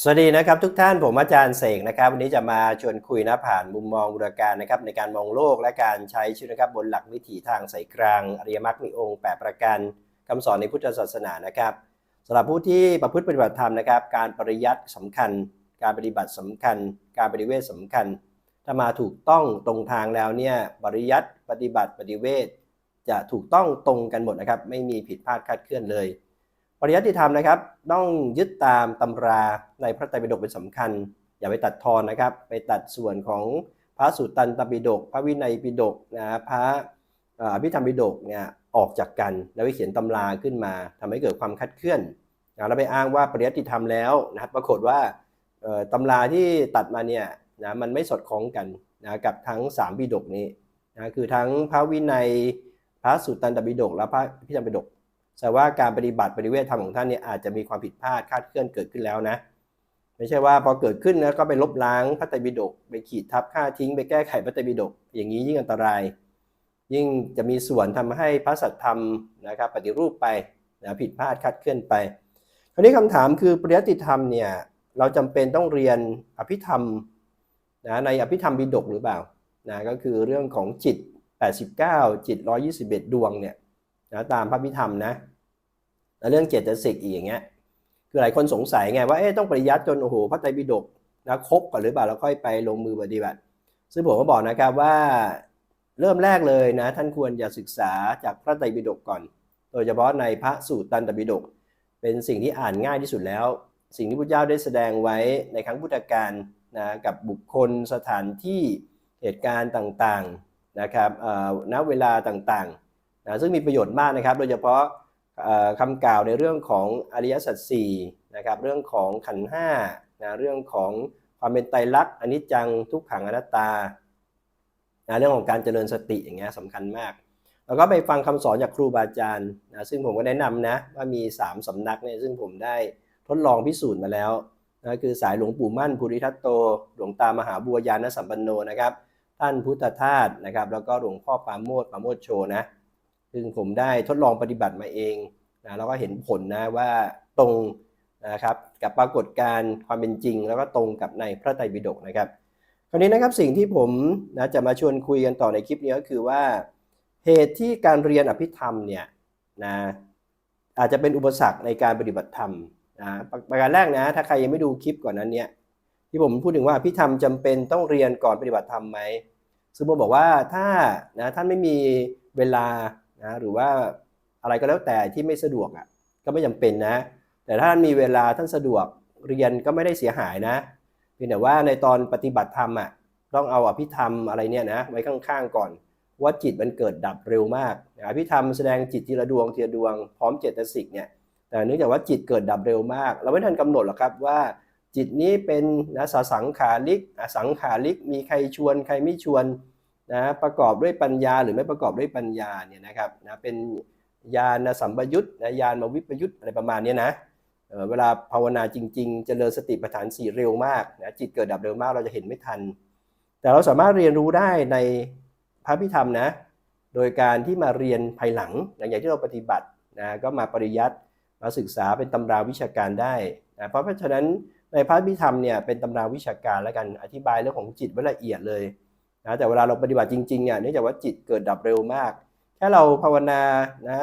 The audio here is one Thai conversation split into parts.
สวัสดีนะครับทุกท่านผมอาจารย์เสกนะครับ วันนี้จะมาชวนคุยนะผ่านมุมมองบูรการนะครับในการมองโลกและการใช้ชีวิตนะครับบนหลักวิถีทางสายกลางอริยมรรคมีองค์แปดประการคำสอนในพุทธศาสนานะครับสำหรับผู้ที่ประพฤติปฏิบัติธรรมนะครับ การปริยัติสำคัญ การปฏิบัติสำคัญ การปฏิเวทสำคัญ ถ้ามาถูกต้องตรงทางแล้วเนี่ยปริยัติปฏิบัติปฏิเวทจะถูกต้องตรงกันหมดนะครับ ไม่มีผิดพลาดคาดเคลื่อนเลย ริยัติธรรมนะครับ ต้องยึดตามตำราในพระไตรปิฎกเป็นสำคัญ อย่าไปตัดทอนนะครับ ไปตัดส่วนของพระสุตตันตปิฎกพระวินัยปิฎกนะพระเอ่ออภิธรรมปิฎกเนี่ยออกจากกัน แล้วไปเขียนตำราขึ้นมาทำให้เกิดความคัดเคลื่อนนะแล้วไปอ้างว่าปริยัติธรรมแล้วนะครับปรากฏว่าตำราที่ตัดมาเนี่ยนะมันไม่สอดคล้องกันนะกับทั้งสามปิฎกนี้นะคือทั้งพระวินัยพระสุตตันตปิฎกและพระอภิธรรมปิฎก แต่ว่าการปฏิบัติปฏิเวทธรรมของท่านเนี่ยอาจจะมีความผิดพลาดคาดเคลื่อนเกิดขึ้นแล้วนะไม่ใช่ว่าพอเกิดขึ้นแล้วก็ไปลบล้างพระไตรปิฎกไปขีดทับค่าทิ้ง ไปแก้ไขพระไตรปิฎกอย่างนี้ยิ่งอันตราย ยิ่งจะมีส่วนทำให้พระสัทธรรมนะครับปฏิรูปไปนะผิดพลาดคาดเคลื่อนไป คราวนี้คำถามคือปริยัติธรรมเนี่ยเราจำเป็นต้องเรียนอภิธรรมนะในอภิธรรมปิฎกหรือเปล่านะก็คือเรื่องของจิต 89 จิต 121 ดวงเนี่ย นะตามพระพิธรรมนะแล้วเรื่องเจตสิกอีกอย่างเงี้ยคือหลายคนสงสัยไงว่าเอ๊ะต้องปริยัติจนโอ้โหพระไตรปิฎกนะครบก่อนหรือเปล่าแล้วค่อยไปลงมือปฏิบัติ ซึ่งผมก็บอกนะครับว่าเริ่มแรกเลยนะ ท่านควรจะศึกษาจากพระไตรปิฎกก่อน โดยเฉพาะในพระสูตรตันตปิฎกเป็นสิ่งที่อ่านง่ายที่สุดแล้ว สิ่งที่พระเจ้าได้แสดงไว้ในครั้งพุทธกาลนะกับบุคคลสถานที่เหตุการณ์ต่างๆนะครับเอ่อณเวลาต่างๆ นะซึ่งมีประโยชน์มากนะครับ โดยเฉพาะเอ่อคำกล่าวในเรื่องของอริยสัจสี่นะครับเรื่องของขันห้านะเรื่องของความเป็นไตรลักษณ์อนิจจังทุกขังอนัตตานะเรื่องของการเจริญสติอย่างเงี้ยสำคัญมาก แล้วก็ไปฟังคำสอนจากครูบาอาจารย์นะซึ่งผมก็แนะนำนะว่ามี 3สำนักเนี่ยซึ่งผมได้ทดลองพิสูจน์มาแล้วนะคือสายหลวงปู่มั่นภูริทัตโต หลวงตามหาบัวยานสัมปันโนนะครับท่านพุทธทาสนะครับแล้วก็หลวงพ่อปราโมทปราโมทโชนะ ซึ่งผมได้ทดลองปฏิบัติมาเองนะแล้วก็เห็นผลนะว่าตรงนะครับกับปรากฏการณ์ความเป็นจริง แล้วก็ตรงกับในพระไตรปิฎกนะครับ คราวนี้นะครับสิ่งที่ผมนะจะมาชวนคุยกันต่อในคลิปนี้ก็คือว่า เหตุที่การเรียนอภิธรรมเนี่ยนะอาจจะเป็นอุปสรรคในการปฏิบัติธรรมนะประการแรกนะถ้าใครยังไม่ดูคลิปก่อนนั้นเนี่ยที่ผมพูดถึงว่าอภิธรรมจำเป็นต้องเรียนก่อนปฏิบัติธรรมไหมซึ่งผมบอกว่าถ้านะท่านไม่มีเวลา นะหรือว่าอะไรก็แล้วแต่ที่ไม่สะดวกอะก็ไม่จำเป็นนะ แต่ถ้าท่านมีเวลาท่านสะดวกเรียนก็ไม่ได้เสียหายนะเพียงแต่ว่าในตอนปฏิบัติธรรมอะต้องเอาอภิธรรมอะไรเนี่ยนะไว้ข้างๆก่อน ว่าจิตมันเกิดดับเร็วมากอภิธรรมแสดงจิตทีละดวงทีละดวงพร้อมเจตสิกเนี่ยแต่เนื่องจากว่าจิตเกิดดับเร็วมาก เราไม่ทันกำหนดหรอกครับว่าจิตนี้เป็นนะสังขาริกสังขาริก มีใครชวนใครไม่ชวน นะประกอบด้วยปัญญาหรือไม่ประกอบด้วยปัญญาเนี่ยนะครับนะเป็นญาณสัมปยุตนะญาณมวิปยุตอะไรประมาณนี้นะเเวลาภาวนาจริงๆเจริญสติปัฏฐานสี่เร็วมากนะจิตเกิดดับเร็วมากเราจะเห็นไม่ทัน แต่เราสามารถเรียนรู้ได้ในพระพิธรรมนะโดยการที่มาเรียนภายหลังหลังจากที่เราปฏิบัตินะก็มาปริยัติมาศึกษาเป็นตำราวิชาการได้นะเพราะฉะนั้นในพระพิธรรมเนี่ยเป็นตำราวิชาการแล้วกันอธิบายเรื่องของจิตไว้ละเอียดเลย นะแต่เวลาเราปฏิบัติจริงๆเนี่ยเนื่องจากว่าจิตเกิดดับเร็วมาก แค่เราภาวนานะ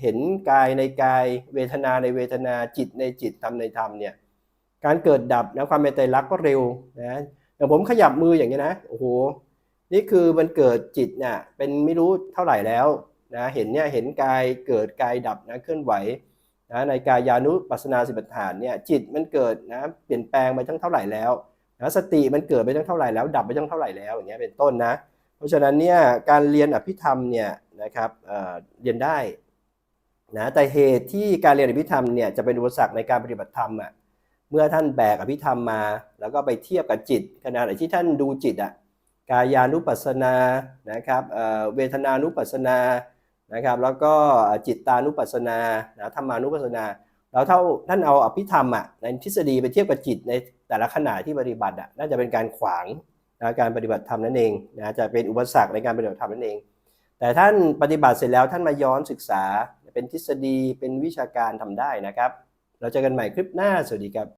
เห็นกายในกายเวทนาในเวทนาจิตในจิตธรรมในธรรมเนี่ยการเกิดดับนะความเป็นไตรลักษณ์ก็เร็วนะอย่างผมขยับมืออย่างนี้นะโอ้โหนี่คือมันเกิดจิตเนี่ยเป็นไม่รู้เท่าไหร่แล้วนะเห็นเนี่ยเห็นกายเกิดกายดับนะเคลื่อนไหวนะในกายานุปัสนาสิบฐานเนี่ยจิตมันเกิดนะเปลี่ยนแปลงไปทั้งเท่าไหร่แล้ว นะสติมันเกิดไปทั้งเท่าไหร่แล้ว ดับไปทั้งเท่าไหร่แล้วอย่างเงี้ยเป็นต้นนะ เพราะฉะนั้นเนี่ยการเรียนอภิธรรมเนี่ยนะครับเเรียนได้นะแต่เหตุที่การเรียนอภิธรรมเนี่ยจะเป็นอุปสรรคในการปฏิบัติธรรมอะเมื่อท่านแบกอภิธรรมมา แล้วก็ไปเทียบกับจิตขณะไหนที่ท่านดูจิตอะกายานุปัสสนานะครับเเวทนานุปัสสนานะครับแล้วก็จิตตานุปัสสนานะธรรมานุปัสสนา แล้วเท่าท่านเอาอภิธรรมอะในทฤษฎีไปเทียบกับจิตในแต่ละขณะที่ปฏิบัติอะน่าจะเป็นการขวางนะการปฏิบัติธรรมนั่นเองนะจะเป็นอุปสรรคในการปฏิบัติธรรมนั่นเอง แต่ท่านปฏิบัติเสร็จแล้วท่านมาย้อนศึกษาเป็นทฤษฎีเป็นวิชาการทำได้นะครับ เราเจอกันใหม่คลิปหน้าสวัสดีครับ